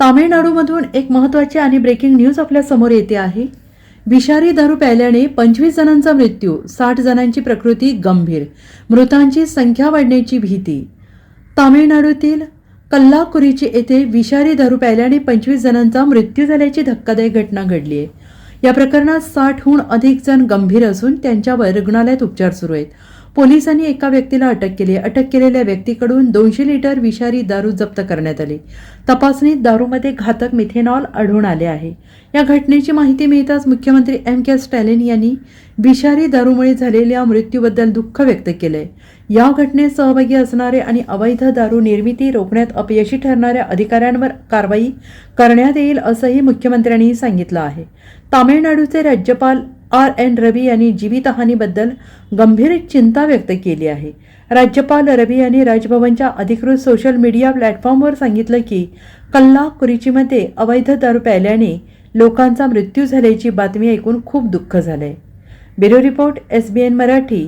तामिळनाडूमधून एक महत्त्वाची आणि ब्रेकिंग न्यूज आपल्यासमोर येते आहे. विषारी दारू प्यायल्याने पंचवीस जणांचा मृत्यू साठ जणांची प्रकृती गंभीर मृतांची संख्या वाढण्याची भीती. तामिळनाडूतील कल्लाकुरीची येथे विषारी दारू प्यायल्याने पंचवीस जणांचा मृत्यू झाल्याची धक्कादायक घटना घडली आहे. या प्रकरणात साठहून अधिक जण गंभीर असून त्यांच्यावर रुग्णालयात उपचार सुरू आहेत. पोलिसांनी एका व्यक्तीला अटक केली. अटक केलेल्या व्यक्तीकडून दोनशे लिटर विषारी दारू जप्त करण्यात आली. तपासणीत दारूमध्ये घातक मिथेनॉल आढळून आले आहे. या घटनेची माहिती मिळताच मुख्यमंत्री एम के स्टॅलिन यांनी विषारी दारूमुळे झालेल्या मृत्यूबद्दल दुःख व्यक्त केलंय. या घटनेत सहभागी असणारे आणि अवैध दारू निर्मिती रोखण्यात अपयशी ठरणाऱ्या अधिकाऱ्यांवर कारवाई करण्यात येईल असंही मुख्यमंत्र्यांनी सांगितलं आहे. तामिळनाडूचे राज्यपाल आर एन रवी यांनी जीवितहानीबद्दल गंभीर चिंता व्यक्त केली आहे. राज्यपाल रवी यांनी राजभवनच्या अधिकृत सोशल मीडिया प्लॅटफॉर्मवर सांगितलं की कल्ला कुरिचीमध्ये अवैध दारू प्यायल्याने लोकांचा मृत्यू झाल्याची बातमी ऐकून खूप दुःख झालंय. Bureau report S B N Marathi.